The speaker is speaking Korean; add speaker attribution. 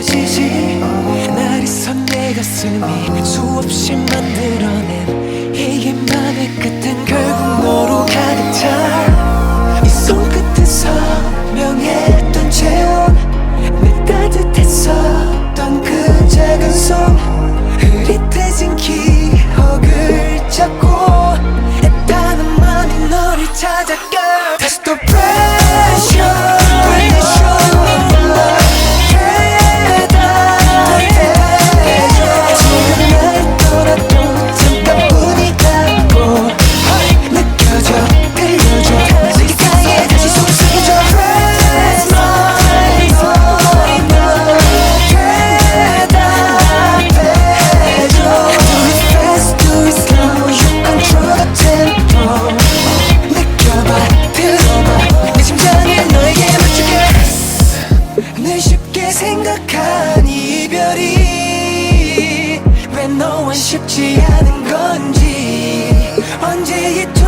Speaker 1: 터지지. 날 잊선 내 가슴이 수없이 만들어낸 이 맘의 끝은 결국 너로 가득 차 이 손끝에 서명했던 체온 내 따뜻했었던 그 작은 손 흐릿해진 기억을 잡고 애타는 맘이 너를 찾아 girl. 다시 또 생각한 이별이 왜 너와 쉽지 않은 건지 언제 이토록